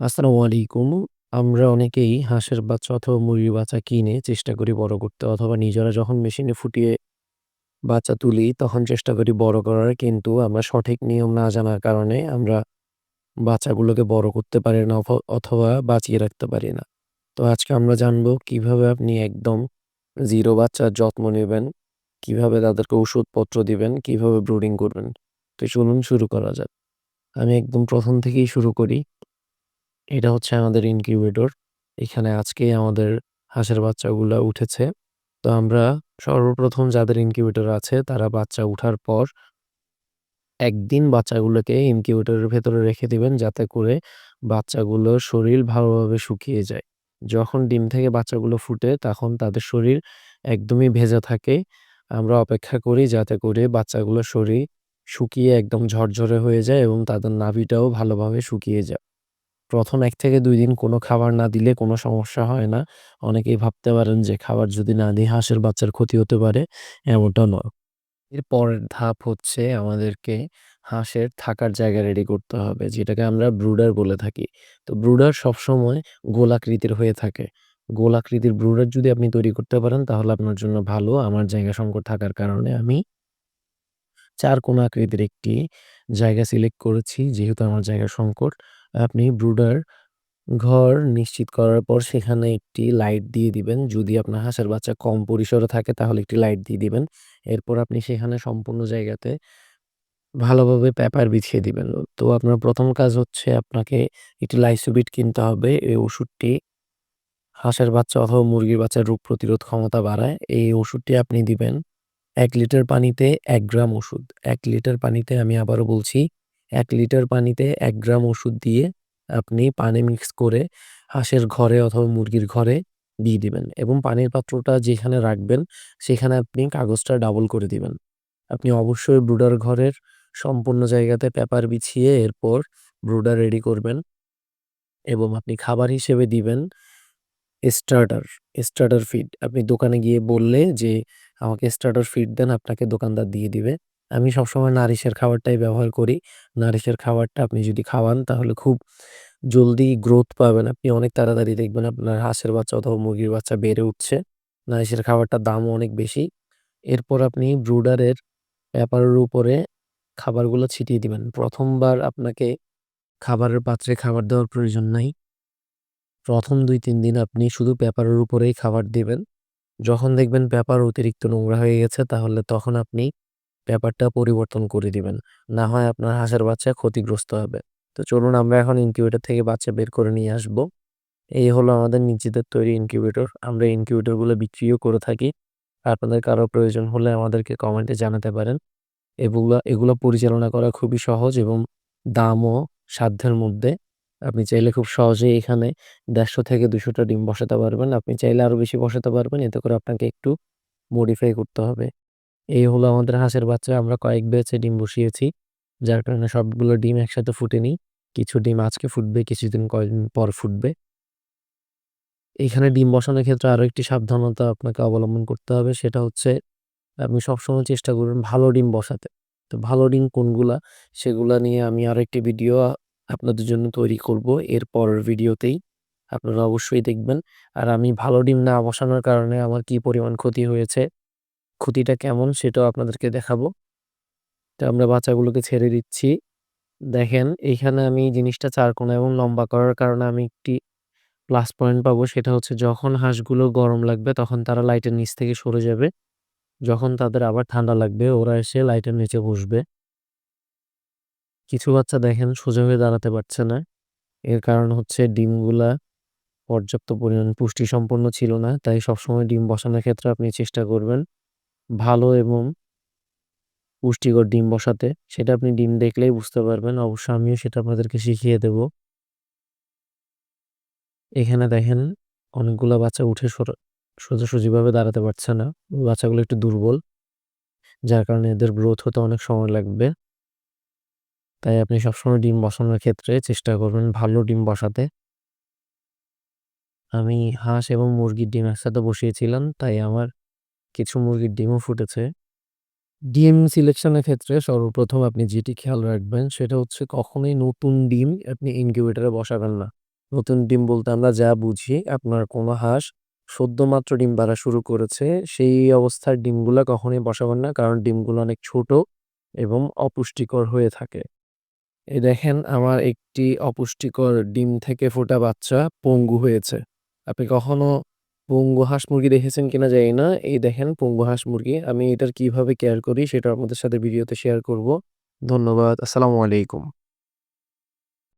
আসসালামু আলাইকুম। আমরা অনেকেই হাঁসের বাচ্চা অথবা মুরগির বাচ্চা কিনে চেষ্টা করি বড় করতে অথবা নিজেরা যখন মেশিনে ফুটিয়ে বাচ্চা তুলি তখন চেষ্টা করি বড় করার। কিন্তু আমরা সঠিক নিয়ম না জানার কারণে আমরা বাচ্চাগুলোকে বড় করতে পারি না অথ অথবা বাঁচিয়ে রাখতে পারি না। তো আজকে আমরা জানব কীভাবে আপনি একদম জিরো বাচ্চার যত্ন নিবেন, কীভাবে তাদেরকে ওষুধপত্র দিবেন, কীভাবে ব্রুডিং করবেন। তো চলুন শুরু করা যাক। আমি একদম ১ম থেকেই শুরু করি। এটা হচ্ছে আমাদের ইনকিউবেটর। এখানে আজকেই আমাদের হাঁসের বাচ্চাগুলো উঠেছে। তো আমরা সর্বপ্রথম যাদের ইনকিউবেটর আছে, তারা বাচ্চা উঠার পর একদিন বাচ্চাগুলোকে ইনকিউবেটরের ভেতরে রেখে দিবেন যাতে করে বাচ্চাগুলোর শরীর ভালোভাবে শুকিয়ে যায়। যখন ডিম থেকে বাচ্চাগুলো ফুটে, তখন তাদের শরীর একদমই ভেজা থাকে। আমরা অপেক্ষা করি যাতে করে বাচ্চাগুলোর শরীর শুকিয়ে একদম ঝরঝরে হয়ে যায় এবং তাদের নাভিটাও ভালোভাবে শুকিয়ে যায়। প্রথম ১ থেকে ২ দিন কোনো খাবার না দিলে কোনো সমস্যা হয় না। অনেকেই ভাবতে পারেন যে খাবার যদি না দিই হাঁসের বাচ্চার ক্ষতি হতে পারে, এমনটা নয়। এর পরের ধাপ হচ্ছে আমাদেরকে হাঁসের থাকার জায়গা রেডি করতে হবে যেটাকে আমরা ব্রুডার বলে থাকি। তো ব্রুডার সবসময় গোলাকৃতির হয়ে থাকে। গোলাকৃতির ব্রুডার যদি আপনি তৈরি করতে পারেন তাহলে আপনার জন্য ভালো। আমার জায়গা সংকট থাকার কারণে আমি ৪ কোণ আকৃতির একটি জায়গা সিলেক্ট করেছি যেহেতু আমার জায়গা সংকট। আপনি ব্রুডার ঘর নিশ্চিত করার পর সেখানে একটি লাইট দিয়ে দিবেন। যদি আপনার হাঁসের বাচ্চা কম পরিসরে থাকে, তাহলে একটি লাইট দিয়ে দিবেন। এরপর আপনি সেখানে সম্পূর্ণ জায়গাতে ভালোভাবে পেপার বিছিয়ে দিবেন। তো আপনার ১ম কাজ হচ্ছে আপনাকে একটি লাইসোবিট কিনতে হবে। এই ওষুধটি হাঁসের বাচ্চা অথবা মুরগির বাচ্চার রোগ প্রতিরোধ ক্ষমতা বাড়ায়। এই ওষুধটি আপনি দিবেন ১ লিটার পানিতে ১ গ্রাম ওষুধ। ১ লিটার পানিতে আমি আবারও বলছি ১ লিটার পানিতে এক গ্রাম ওষুধ দিয়ে আপনি পানি মিক্স করে হাঁসের ঘরে অথবা মুরগির ঘরে দিয়ে দিবেন এবং পানির পাত্রটা যেখানে রাখবেন সেখানে আপনি কাগজটা ডাবল করে দিবেন। আপনি অবশ্যই ব্রুডার ঘরের সম্পূর্ণ জায়গাতে পেপার বিছিয়ে এরপর ব্রুডার রেডি করবেন এবং আপনি খাবার হিসেবে দিবেন স্টার্টার, স্টার্টার ফিড। আপনি দোকানে গিয়ে বললে যে আমাকে স্টার্টার ফিড দেন আপনাকে দোকানদার দিয়ে দিবে। আমি সবসময় নারিশের খাবারটাই ব্যবহার করি। নারিশের খাবারটা আপনি যদি খাওয়ান, তাহলে খুব জলদি গ্রোথ পাবেন। আপনি অনেক তাড়াতাড়ি দেখবেন আপনার হাঁসের বাচ্চা অথবা মুরগির বাচ্চা বেড়ে উঠছে। নারিশের খাবারটার দামও অনেক বেশি। এরপর আপনি ব্রুডারের পেপারের উপরে খাবারগুলো ছিটিয়ে দিবেন। প্রথমবার আপনাকে খাবারের পাত্রে খাবার দেওয়ার প্রয়োজন নাই। প্রথম ২-৩ দিন আপনি শুধু পেপারের উপরেই খাবার দিবেন। যখন দেখবেন পেপার অতিরিক্ত নোংরা হয়ে গেছে, তাহলে তখন আপনি পেপারটা পরিবর্তন করে দিবেন। না হয় আপনার হাঁসের বাচ্চা ক্ষতিগ্রস্ত হবে। তো চলুন আমরা এখন ইনকিউবেটর থেকে বাচ্চা বের করে নিয়ে আসব। এই হলো আমাদের নিজেদের তৈরি ইনকিউবেটর। আমরা ইনকিউবেটরগুলো বিক্রিও করে থাকি। আপনাদের কারও প্রয়োজন হলে আমাদেরকে কমেন্টে জানাতে পারেন। এগুলা, এগুলো পরিচালনা করা খুবই সহজ এবং দামও সাধ্যের মধ্যে। আপনি চাইলে খুব সহজেই এখানে ১৫০ থেকে দুশোটা ডিম বসাতে পারবেন। আপনি চাইলে আরও বেশি বসাতে পারবেন। এতে করে আপনাকে একটু মডিফাই করতে হবে। এই হলো আমাদের হাঁসের বাচ্চা। আমরা কয়েক ব্যাচে ডিম বসিয়েছি। যার কারণে সবগুলো ডিম একসাথে ফুটেনি। কিছু ডিম আজকে ফুটবে, কিছুদিন কয়েকদিন পর ফুটবে। এখানে ডিম বসানোর ক্ষেত্রে আরও একটি সাবধানতা আপনাকে অবলম্বন করতে হবে। সেটা হচ্ছে আপনি সবসময় চেষ্টা করবেন ভালো ডিম বসাতে। তো ভালো ডিম কোনগুলা সেগুলা নিয়ে আমি আরেকটি ভিডিও আপনাদের জন্য তৈরি করব এর পরের ভিডিওতেই। আপনারা অবশ্যই দেখবেন। আর আমি ভালো ডিম না বসানোর কারণে আমার কি পরিমাণ ক্ষতি হয়েছে, ক্ষতিটা কেমন সেটাও আপনাদেরকে দেখাবো। তো আমরা বাচ্চাগুলোকে ছেড়ে দিচ্ছি। দেখেন, এইখানে আমি জিনিসটা ৪ কোণা এবং লম্বা করার কারণে আমি একটি প্লাস পয়েন্ট পাবো সেটা হচ্ছে যখন হাঁসগুলো গরম লাগবে তখন তারা লাইটের নিচ থেকে সরে যাবে। যখন তাদের আবার ঠান্ডা লাগবে, ওরা এসে লাইটের নিচে বসবে। কিছু বাচ্চা দেখেন সোজা হয়ে দাঁড়াতে পারছে না। এর কারণ হচ্ছে ডিমগুলা পর্যাপ্ত পরিমাণ পুষ্টি সম্পন্ন ছিল না। তাই সবসময় ডিম বসানোর ক্ষেত্রে আপনি চেষ্টা করবেন ভালো এবং পুষ্টিকর ডিম বসাতে। সেটা আপনি ডিম দেখলেই বুঝতে পারবেন। অবশ্য আমিও সেটা আপনাদেরকে শিখিয়ে দেব। এখানে দেখেন অনেকগুলা বাচ্চা উঠে সোজাসুজিভাবে দাঁড়াতে পারছে না। বাচ্চাগুলো একটু দুর্বল। যার কারণে এদের গ্রোথ হতে অনেক সময় লাগবে। তাই আপনি সবসময় ডিম বসানোর ক্ষেত্রে চেষ্টা করবেন ভালো ডিম বসাতে। আমি হাঁস এবং মুরগির ডিম একসাথে বসিয়েছিলাম। তাই আমার কিছু মুরগির ডিমও ফুটেছে। ডিম সিলেকশনের ক্ষেত্রে সর্বপ্রথম আপনি যেটি খেয়াল রাখবেন সেটা হচ্ছে কখনোই নতুন ডিম আপনি ইনকিউবেটরে বসাবেন না। নতুন ডিম বলতে আমরা যা বুঝি আপনার কোনো হাঁস সদ্যমাত্র ডিম পাড়া শুরু করেছে, সেই অবস্থার ডিমগুলা কখনোই বসাবেন না। কারণ ডিমগুলো অনেক ছোট এবং অপুষ্টিকর হয়ে থাকে। এই দেখেন আমার একটি অপুষ্টিকর ডিম থেকে ফোটা বাচ্চা পঙ্গু হয়েছে। আপনি কখনো পঙ্গু হাঁস মুরগি দেখেছেন কিনা জানি না। এই দেখেন পঙ্গু হাঁস মুরগি। আমি এটার কীভাবে কেয়ার করি সেটা আপনাদের সাথে ভিডিওতে শেয়ার করব। ধন্যবাদ। আসসালামু আলাইকুম।